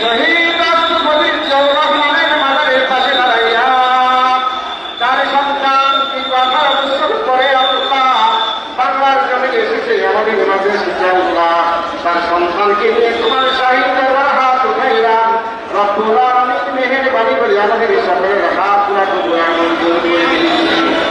শহীদ রাষ্ট্রপতি জিয়াউর রহমানের মাদারের পাশে দাঁড়াইয়া তার সন্তান কিন্তু আঠারো বছর পরে আল্লাহ? বাংলার জমিনে এসেছে আমাদের ওনাদের আল্লাহ। তার সন্তানকে নিয়ে তোমার শাহী দরবার হাত উঠাইলাম রব্বুল আলমিন মেহেরবানি করে আমাদের সকলের এমন জরুরি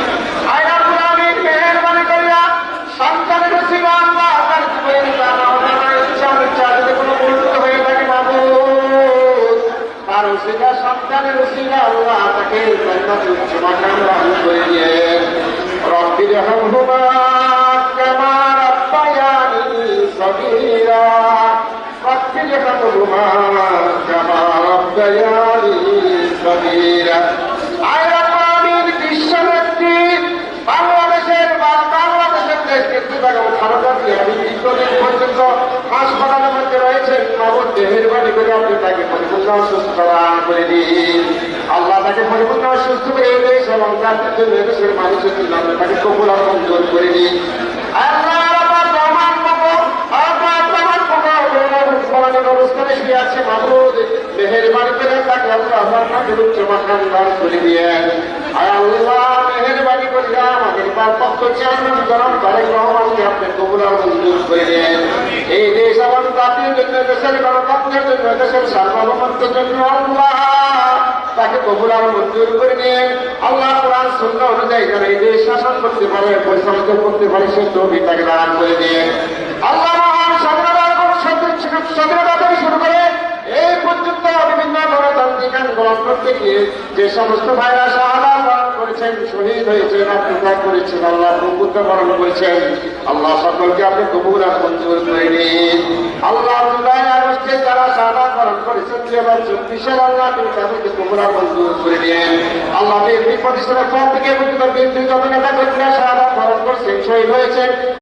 তাকে জান্নাতুল মাকাম দান করে দিয়েন রব্বি রহমহুমা কামা রাব্বায়ানি সগীরা রব্বি রহমহুমা কামা রাব্বায়ানি সগীরা। পরিপূর্ণ সুস্থ দান করে দিন। আল্লাহ তাকে পরিপূর্ণ সুস্থ করে দেশ এবং জাতির জন্য দেশের মানুষের জন্য তাকে কপুল মঞ্জুর করে দিন। বাড়ি করে তাকে আল্লাহ উচ্চ মাখান দান করে দিয়ে আল্লাহ মেহের করে আমাদের পক্ষ চেয়ারম্যান গরম তারেক রহমানকে আপনি কবুল মঞ্জুর করে দেন এই জন্য দেশের গণতন্ত্রের জন্য দেশের সার্বভৌমত্বের জন্য তাকে কবুল আর মঞ্জুর করে নিয়ে আল্লাহ কোরআন শূন্য অনুযায়ী যেন এই দেশ শাসন করতে পারে পরিচালিত করতে পারে সে তৌফিক তাকে দান করে দিয়ে আল্লাহ মহান স্বাধীনতা থেকে শুরু করে এই পর্যন্ত বিভিন্ন গণতান্ত্রিক আন্দোলন করতে গিয়ে যে সমস্ত ভাইরা শাহাদা করেছেন, শহীদ হয়েছেন, আপনি আত্মত্যাগ করেছেন, আল্লাহ বরণ করেছেন। আল্লাহ সকলকে আপনি কবুল মঞ্জুর করে নিন। আল্লাহ আগস্টে যারা সাদা বরণ করেছেন, দুই হাজার চব্বিশে আল্লাহ তুমি তাদেরকে কবুল মঞ্জুর করে নিন। আল্লাহ বিএনপি প্রতিষ্ঠানের পর থেকে বিদ্যুৎ বিএনপি যত নেতা কর্মীরা বরণ করছেন, শহীদ হয়েছেন